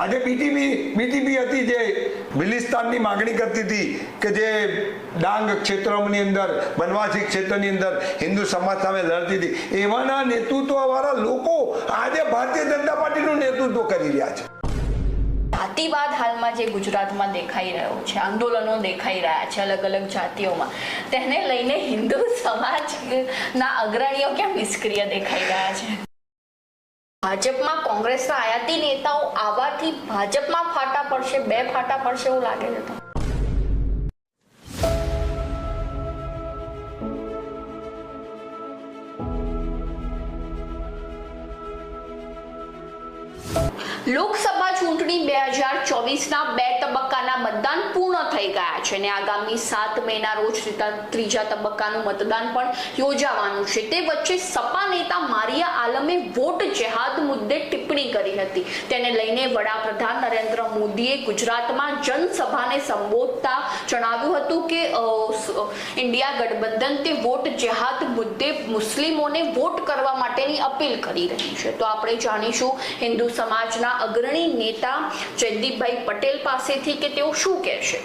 આજે બીટીબી બીટીબી હતી જે બિલિસ્તાનની માગણી કરતી હતી કે જે ડાંગ ક્ષેત્રની અંદર, વનવાસી ક્ષેત્રની અંદર હિન્દુ સમાજ સામે લડતી હતી. એવાના નેતૃત્વવાળા લોકો આજે ભારતીય જનતા પાર્ટીનું નેતૃત્વ કરી રહ્યા છે. જાતિવાદ હાલમાં જે ગુજરાતમાં દેખાઈ રહ્યો છે, આંદોલનો દેખાઈ રહ્યા છે અલગ અલગ જાતિઓમાં. તેને લઈને હિન્દુ સમાજના અગ્રણીઓ ક્યાં નિષ્ક્રિય દેખાઈ રહ્યા છે? ભાજપમાં કોંગ્રેસના આયાતી નેતાઓ આવવાથી ભાજપમાં ફાટા પડશે બે ફાટા પડશે એવું લાગે છે લોકસભા ચૂંટણી બે હજાર ચોવીસના બે તબક્કાના મતદાન પૂર્ણ થઈ ગયા છે અને આગામી સાત મેના રોજ ત્રીજા- તબક્કાનું મતદાન પણ યોજાવાનું છે. તે વચ્ચે સપા નેતા મારિયા આલમે વોટ જેહાદ મુદ્દે ટિપ્પણી કરી હતી. તેને લઈને વડાપ્રધાન નરેન્દ્ર મોદીએ ગુજરાતમાં જનસભાને સંબોધતા જણાવ્યું હતું કે ઇન્ડિયા ગઠબંધન તે વોટ જેહાદ મુદ્દે મુસ્લિમોને વોટ કરવા માટેની અપીલ કરી રહી છે. તો આપણે જાણીશું હિન્દુ સમાજના અગ્રણી નેતા જયદીપભાઈ પટેલ પાસેથી કે તેઓ શું કહેશે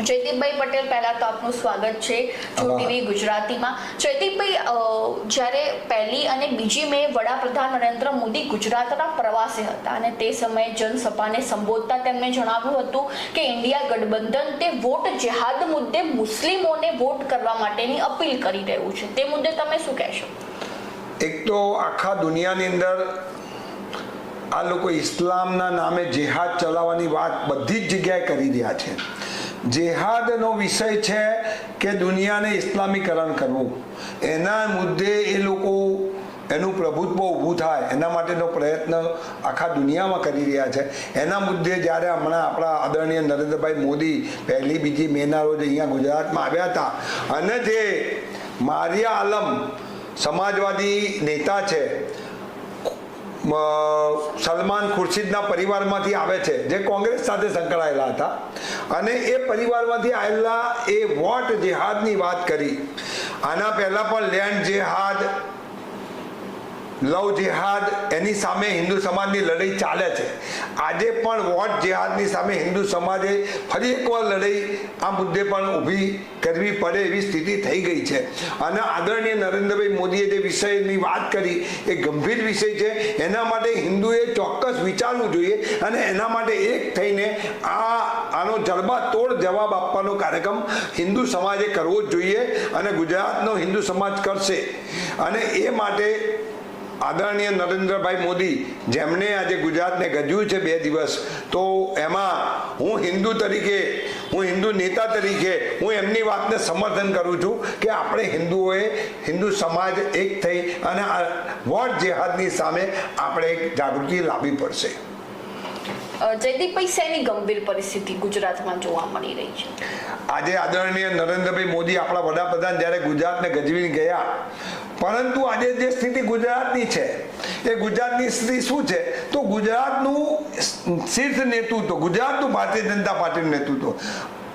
જયદીપભાઈ પટેલ પહેલા તો આપનું સ્વાગત છે ટીવી ગુજરાતીમાં. જયદીપભાઈ જ્યારે પહેલી અને બીજી મે વડાપ્રધાન નરેન્દ્ર મોદી ગુજરાતના પ્રવાસે હતા અને તે સમયે જનસભાને સંબોધતા તેમણે જણાવ્યું હતું કે ઇન્ડિયા ગઠબંધન તે વોટ જેહાદ મુદ્દે મુસ્લિમોને વોટ કરવા માટેની અપીલ કરી રહ્યું છે. તે મુદ્દે તમે શું કહેશો? એક તો આખા દુનિયાની અંદર આ લોકો ઇસ્લામના નામે જેહાદ ચલાવવાની વાત બધી જ જગ્યાએ કરી રહ્યા છે. જેહાદનો વિષય છે કે દુનિયાને ઇસ્લામીકરણ કરવું. એના મુદ્દે એ લોકો એનું પ્રભુત્વ ઊભું થાય. એના માટેનો પ્રયત્ન આખા દુનિયામાં કરી રહ્યા છે. એના મુદ્દે જ્યારે હમણાં આપણા આદરણીય નરેન્દ્રભાઈ મોદી પહેલી બીજી મેના રોજ અહીંયા ગુજરાતમાં આવ્યા હતા. અને જે મારિયા આલમ સમાજવાદી નેતા છે સલમાન ખુરશીદના પરિવારમાંથી આવે છે, જે કોંગ્રેસ સાથે સંકળાયેલા હતા. અને એ પરિવારમાંથી આવેલા એ વોટ જેહાદની વાત કરી. આના પહેલાં પણ લેન્ડ જેહાદ લવ જેહાદ એની સામે હિન્દુ સમાજની લડાઈ ચાલે છે. આજે પણ વોટ જેહાદની સામે હિન્દુ સમાજે ફરી એકવાર લડાઈ આ મુદ્દે પણ ઊભી કરવી પડે એવી સ્થિતિ થઈ ગઈ છે. અને આદરણીય નરેન્દ્રભાઈ મોદીએ જે વિષયની વાત કરી એ ગંભીર વિષય છે. એના માટે હિન્દુએ ચોક્કસ વિચારવું જોઈએ અને એના માટે એક થઈને આ, આનો જડબાતોડ જવાબ આપવાનો કાર્યક્રમ હિન્દુ સમાજે કરવો જ જોઈએ અને ગુજરાતનો હિન્દુ સમાજ કરશે. અને એ માટે આદરણીય નરેન્દ્રભાઈ મોદી જેમણે આજે ગુજરાતને ગજવ્યું છે બે દિવસ તો એમાં હું હિન્દુ તરીકે હું હિન્દુ નેતા તરીકે હું એમની વાતને સમર્થન કરું છું કે આપણે હિન્દુઓએ હિન્દુ સમાજ એક થઈ અને આ વોટ જેહાદની સામે આપણે એક જાગૃતિ લાવવી પડશે. જયદીપભાઈ શેની ગંભીર પરિસ્થિતિ ગુજરાતમાં જોવા મળી રહી છે? આજે આદરણીય નરેન્દ્રભાઈ મોદી આપણા વડાપ્રધાન જ્યારે ગુજરાતને ગજવી ગયા પરંતુ આજે જે સ્થિતિ ગુજરાતની છે એ ગુજરાતની સ્થિતિ શું છે? તો ગુજરાતનું શીર્ષ નેતૃત્વ ગુજરાતનું ભારતીય જનતા પાર્ટીનું નેતૃત્વ.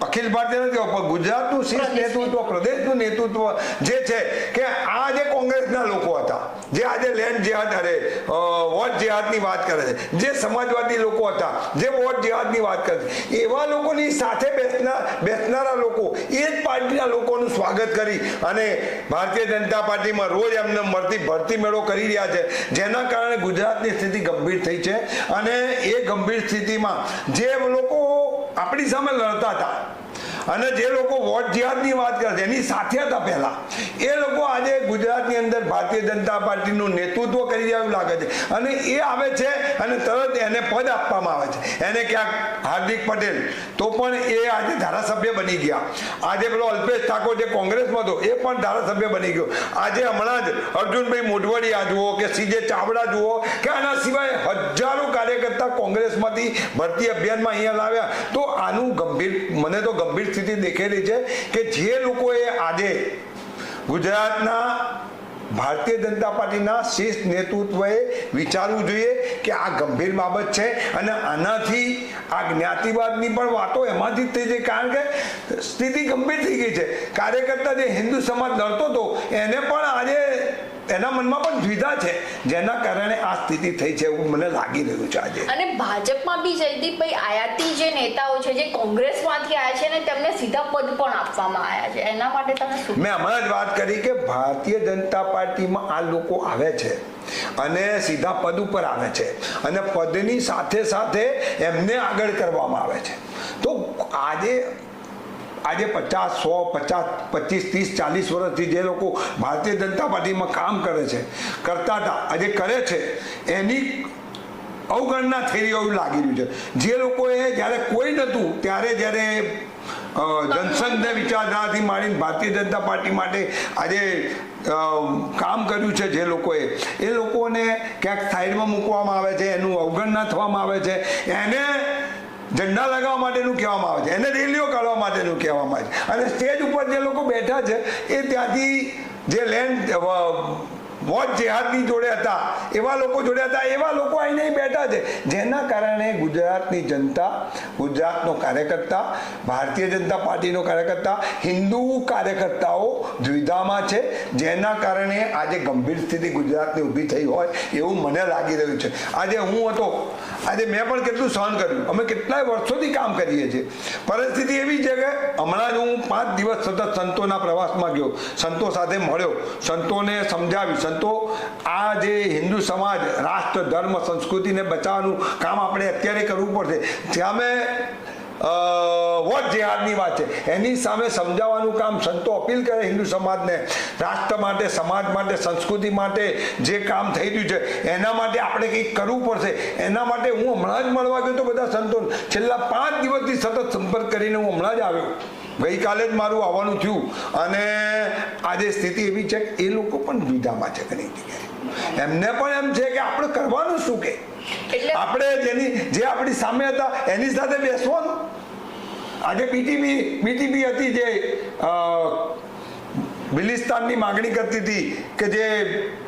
અખિલ ભારતીય નથી પણ ગુજરાતનું શીર્ષ નેતૃત્વ પ્રદેશનું નેતૃત્વ જે છે કે આ જે કોંગ્રેસના લોકો હતા જે આજે લેન્ડ જેહાદ અરે વોટ જેહાદની વાત કરે છે. જે સમાજવાદી લોકો હતા, જે વોટ જેહાદની વાત કરે છે. એવા લોકોની સાથે બેસનાર બેસનારા લોકો, એ જ પાર્ટીના લોકોનું સ્વાગત કરી અને ભારતીય જનતા પાર્ટીમાં રોજ એમને મળતી ભરતી મેળો કરી રહ્યા છે. જેના કારણે ગુજરાતની સ્થિતિ ગંભીર થઈ છે અને એ ગંભીર સ્થિતિમાં જે લોકો આપણી સામે લડતા હતા અને જે લોકો વોટ જિહાદની વાત કરે છે, એની સાથે હતા પહેલાં. એ લોકો આજે ગુજરાતની અંદર ભારતીય જનતા પાર્ટીનું નેતૃત્વ કરી રહ્યા એવું લાગે છે. અને એ આવે છે અને તરત એને પદ આપવામાં આવે છે. એને ક્યાંક હાર્દિક પટેલ, તો પણ એ આજે ધારાસભ્ય બની ગયા. આજે પેલો અલ્પેશ ઠાકોર જે કોંગ્રેસમાં હતો, એ પણ ધારાસભ્ય બની ગયો. આજે હમણાં જ અર્જુનભાઈ મોઢવડિયા જુઓ કે સીજે ચાવડા જુઓ કે આના સિવાય હજારો કાર્યકર્તા કોંગ્રેસમાંથી ભરતી અભિયાનમાં અહીંયા લાવ્યા. તો આનું ગંભીર, મને તો ગંભીર સ્થિતિ દેખેલી છે કે જે લોકોએ આજે ગુજરાતના ભારતીય જનતા પાર્ટીના શીર્ષ નેતૃત્વએ વિચારવું જોઈએ કે આ ગંભીર બાબત છે અને આનાથી આ જ્ઞાતિવાદની પણ વાતો એમાંથી જ થઈ છે. કારણ કે સ્થિતિ ગંભીર થઈ ગઈ છે. કાર્યકર્તા જે હિન્દુ સમાજ લડતો હતો, એને પણ આજે એના મનમાં પણ દ્વિધા છે જેના કારણે આ સ્થિતિ થઈ છે એવું મને લાગી રહ્યું છે આજે. અને ભાજપમાં બી જયદીપભાઈ આયાતી જે નેતાઓ છે જે કોંગ્રેસમાંથી આવ્યા છે ને તેમને સીધા પદ પણ આપવામાં આવ્યા છે. એના માટે તમે મેં હમણાં જ વાત કરી કે ભારતીય જનતા પાર્ટીમાં આ લોકો આવે છે અને સીધા પદ ઉપર આવે છે અને પદની સાથે સાથે એમને આગળ કરવામાં આવે છે. તો આજે આજે પચાસ, સો, પચાસ, પચીસ, ત્રીસ, ચાલીસ વર્ષથી જે લોકો ભારતીય જનતા પાર્ટીમાં કામ કરે છે, કરતા હતા, આજે કરે છે, એની અવગણના થઈ રહી એવું લાગી રહ્યું છે. જે લોકોએ જ્યારે કોઈ નહોતું, ત્યારે જ્યારે જનસંઘને વિચારધારાથી માંડીને ભારતીય જનતા પાર્ટી માટે આજે કામ કર્યું છે જે લોકોએ, એ લોકોને ક્યાંક સાઈડમાં મૂકવામાં આવે છે, એનું અવગણના થવામાં આવે છે. એને ઝંડા લગાવવા માટેનું કહેવામાં આવે છે. એને રેલીઓ કાઢવા માટેનું કહેવામાં આવે છે. અને સ્ટેજ ઉપર જે લોકો બેઠા છે, એ ત્યાંથી જે લેન્ડ વોટ જેહાદની જોડે હતા, એવા લોકો જોડે હતા, એવા લોકો અહીં અહીં બેઠા છે. જેના કારણે ગુજરાતની જનતા, ગુજરાતનો કાર્યકર્તા, ભારતીય જનતા પાર્ટીનો કાર્યકર્તા, હિન્દુ કાર્યકર્તાઓ દ્વિધામાં છે. જેના કારણે આજે ગંભીર સ્થિતિ ગુજરાતની ઊભી થઈ હોય એવું મને લાગી રહ્યું છે. આજે હું હતો, આજે મેં પણ કેટલું સહન કર્યું. અમે કેટલાય વર્ષોથી કામ કરીએ છીએ. પરિસ્થિતિ એવી છે કે હમણાં જ હું પાંચ દિવસ સતત સંતોના પ્રવાસમાં ગયો. સંતો સાથે મળ્યો. સંતોને સમજાવી સંતો આ જે હિન્દુ સમાજ રાષ્ટ્ર ધર્મ સંસ્કૃતિને બચાવવાનું કામ આપણે અત્યારે કરવું પડશે. ત્યાં મેં અ, વોટ જેહાદની વાત છે એની સામે સમજાવવાનું કામ સંતો અપીલ કરે હિન્દુ સમાજને. રાષ્ટ્ર માટે સમાજ માટે સંસ્કૃતિ માટે જે કામ થઈ રહ્યું છે એના માટે આપણે કંઈક કરવું પડશે. એના માટે હું હમણાં જ મળવા ગયો તો બધા સંતો છેલ્લા પાંચ દિવસથી સતત સંપર્ક કરીને હું હમણાં જ આવ્યો. ગઈકાલે જ મારું આવવાનું થયું. અને આજે સ્થિતિ એવી છે કે એ લોકો પણ બીજામાં છે ઘણી જગ્યાએ એમને પણ એમ છે કે આપણે કરવાનું શું કે? આપણે જેની જે આપણી સામે હતા એની સાથે બેસવાનું. આજે બીટીબી બીટીબી હતી જે બિલિસ્તાનની માગણી કરતી હતી કે જે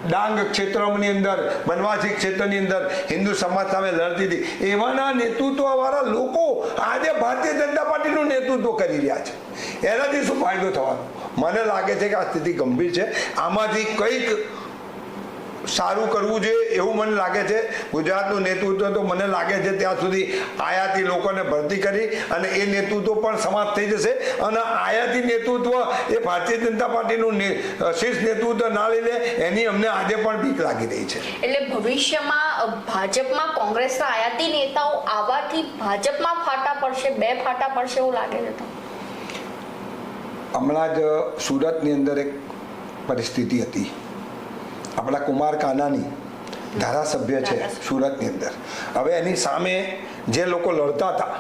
ડાંગ ક્ષેત્રોની અંદર બનવાસી ક્ષેત્રની અંદર હિન્દુ સમાજ સામે લડતી હતી. એવાના નેતૃત્વવાળા લોકો આજે ભારતીય જનતા પાર્ટીનું નેતૃત્વ કરી રહ્યા છે. એનાથી શું ફાયદો થવાનો? મને લાગે છે કે આ સ્થિતિ ગંભીર છે. આમાંથી કંઈક સારું કરવું જોઈએ એવું મને લાગે છે. ગુજરાતનું નેતૃત્વ તો મને લાગે છે ત્યાં સુધી આયાતી લોકોને ભરતી કરી અને એ નેતૃત્વ પણ સમાપ્ત થઈ જશે. અને આયાતી નેતૃત્વ એ ભારતીય જનતા પાર્ટીનું શીર્ષ નેતૃત્વ ના લઈ લે એની અમને આજે પણ બીક લાગી રહી છે. એટલે ભવિષ્યમાં ભાજપમાં કોંગ્રેસના આયાતી નેતાઓ આવવાથી ભાજપમાં ફાટા પડશે બે ફાટા પડશે એવું લાગે છે હમણાં જ સુરતની અંદર એક પરિસ્થિતિ હતી. આપણા કુમાર કાનાની ધારાસભ્ય છે સુરતની અંદર. હવે એની સામે જે લોકો લડતા હતા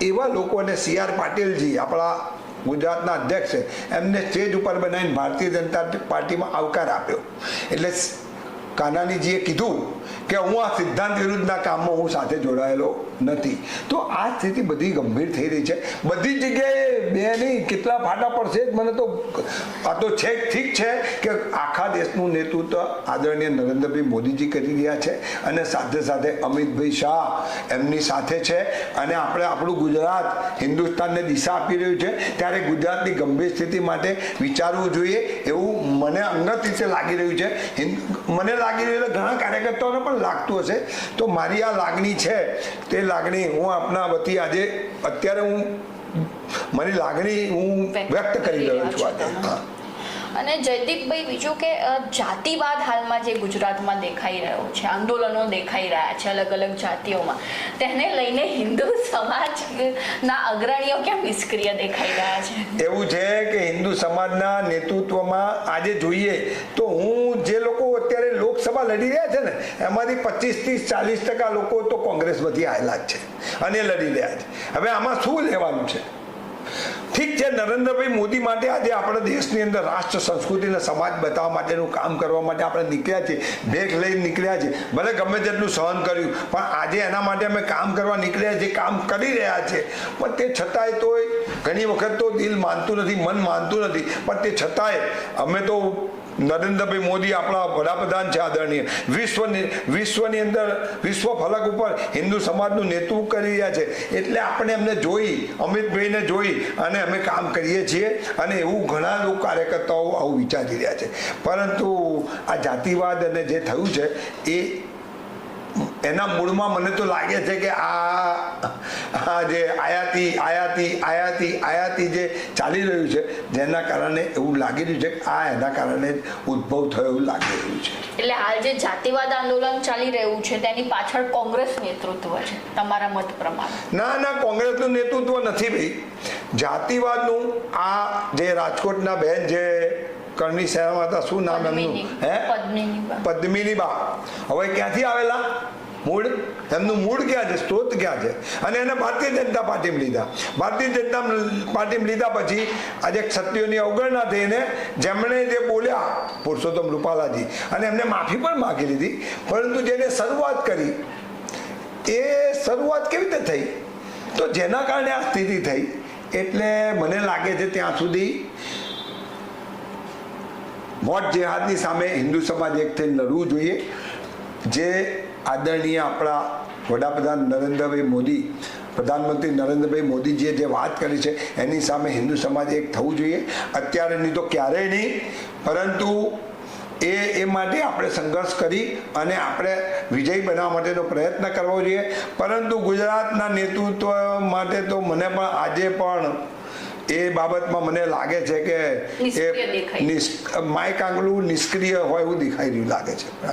એવા લોકોને સી આર પાટીલજી આપણા ગુજરાતના અધ્યક્ષ છે એમને સ્ટેજ ઉપર બનાવીને ભારતીય જનતા પાર્ટીમાં આવકાર આપ્યો. એટલે કાનાનીજીએ કીધું કે હું આ સિદ્ધાંત વિરુદ્ધના કામમાં હું સાથે જોડાયેલો નથી. તો આ સ્થિતિ બધી ગંભીર થઈ રહી છે. બધી જગ્યાએ બે નહીં, કેટલા ફાટા પડશે જ મને તો આ તો છે ઠીક છે કે આખા દેશનું નેતૃત્વ આદરણીય નરેન્દ્રભાઈ મોદીજી કરી રહ્યા છે અને સાથે સાથે અમિતભાઈ શાહ એમની સાથે છે અને આપણે આપણું ગુજરાત હિન્દુસ્તાનને દિશા આપી રહ્યું છે. ત્યારે ગુજરાતની ગંભીર સ્થિતિ માટે વિચારવું જોઈએ એવું મને અંગત રીતે લાગી રહ્યું છે. હિન્દ- મને લાગી રહ્યું એટલે ઘણા કાર્યકર્તાઓને પણ લાગતું હશે. તો મારી આ લાગણી છે તે લાગણી હું આપના વતી આજે અત્યારે હું મારી લાગણી હું વ્યક્ત કરી રહ્યો છું આજે. હા. અને જયદીપભાઈ બીજું કે જાતિવાદ હાલમાં જે ગુજરાતમાં દેખાઈ રહ્યો છે આંદોલનો દેખાઈ રહ્યા છે અલગ અલગ જાતિઓમાં. તેને લઈને હિન્દુ સમાજના અગ્રણીઓ કેમ નિષ્ક્રિય દેખાઈ રહ્યા છે? એવું છે કે હિન્દુ સમાજના નેતૃત્વમાં આજે જોઈએ તો હું જે લોકો લોકસભા લડી રહ્યા છે ને, એમાંથી પચીસ ત્રીસ ચાલીસ ટકા લોકો તો કોંગ્રેસમાંથી આવેલા જ છે અને લડી રહ્યા છે. હવે આમાં શું લેવાનું છે? ઠીક છે, નરેન્દ્રભાઈ મોદી માટે આજે આપણા દેશની અંદર રાષ્ટ્ર સંસ્કૃતિને સમાજ બતાવવા માટેનું કામ કરવા માટે આપણે નીકળ્યા છીએ ભેગ લઈને નીકળ્યા છીએ. ભલે ગમે તેટલું સહન કર્યું, પણ આજે એના માટે અમે કામ કરવા નીકળ્યા છીએ, કામ કરી રહ્યા છીએ. પણ તે છતાંય તોય ઘણી વખત તો દિલ માનતું નથી, મન માનતું નથી. પણ તે છતાંય અમે તો નરેન્દ્રભાઈ મોદી આપણા વડાપ્રધાન છે આદરણીય. વિશ્વની વિશ્વની અંદર, વિશ્વ ફલક ઉપર હિન્દુ સમાજનું નેતૃત્વ કરી રહ્યા છે. એટલે આપણે એમને જોઈ, અમિતભાઈને જોઈ અને અમે કામ કરીએ છીએ અને એવું ઘણા લોકો કાર્યકર્તાઓ આવું વિચારી રહ્યા છે. પરંતુ આ જાતિવાદ અને જે થયું છે, એ એના મૂળમાં મને તો લાગે છે કે આ આ જે આયાતી આયાતી આયાતી આયાતી જે ચાલી રહ્યું છે જેના કારણે એવું લાગી રહ્યું છે કે આ એના કારણે ઉદ્ભવ થયો એવું લાગી રહ્યું છે. એટલે હાલ જે જાતિવાદ આંદોલન ચાલી રહ્યું છે તેની પાછળ કોંગ્રેસ નેતૃત્વ છે તમારા મત પ્રમાણે? ના ના કોંગ્રેસનું નેતૃત્વ નથી ભાઈ. જાતિવાદનું આ જે રાજકોટના બેન જે કરણી શહેરમાં હતા શું નામ એમનું? હે? પદ્મિની પદ્મિની બા હવે ક્યાંથી આવેલા? મૂળ એમનું મૂળ ક્યાં છે? સ્ત્રોત ક્યાં છે? અને એને ભારતીય જનતા પાર્ટીમાં લીધા. ભારતીય જનતા પાર્ટીમાં લીધા પછી આજે ક્ષત્રિયોની અવગણના થઈને જેમણે જે બોલ્યા, પુરુષોત્તમ રૂપાલાજી, અને એમને માફી પણ માગી લીધી, પરંતુ જેને શરૂઆત કરી, એ શરૂઆત કેવી રીતે થઈ? તો જેના કારણે આ સ્થિતિ થઈ? એટલે મને લાગે છે ત્યાં સુધી મોટ જેહાદની સામે હિન્દુ સમાજ એક થઈને લડવું જોઈએ. જે આદરણીય આપણા વડાપ્રધાન નરેન્દ્રભાઈ મોદી, પ્રધાનમંત્રી નરેન્દ્રભાઈ મોદીજીએ જે વાત કરી છે, એની સામે હિન્દુ સમાજ એક થવું જોઈએ. અત્યારે નહીં તો ક્યારેય નહીં, પરંતુ એ એ માટે આપણે સંઘર્ષ કરી અને આપણે વિજય બનાવવા માટેનો પ્રયત્ન કરવો જોઈએ. પરંતુ ગુજરાતના નેતૃત્વ માટે તો મને પણ આજે પણ એ બાબતમાં મને લાગે છે કે. નિષ્ક- માઇક આંગળું નિષ્ક્રિય હોય એવું દેખાઈ રહ્યું લાગે છે.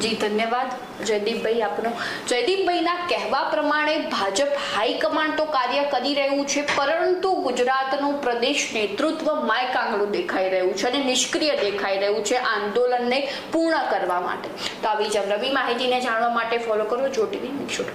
જી ધન્યવાદ. જયદીપભાઈ આપનો. જયદીપભાઈના કહેવા પ્રમાણે ભાજપ હાઈકમાન્ડ તો કાર્ય કરી રહ્યું છે પરંતુ ગુજરાતનું પ્રદેશ નેતૃત્વ માઇક આંગળું દેખાઈ રહ્યું છે અને નિષ્ક્રિય દેખાઈ રહ્યું છે આંદોલનને પૂર્ણ કરવા માટે. તો આવી જ નવી માહિતીને જાણવા માટે ફોલો કરો જો ટીવી નિક્ષુટ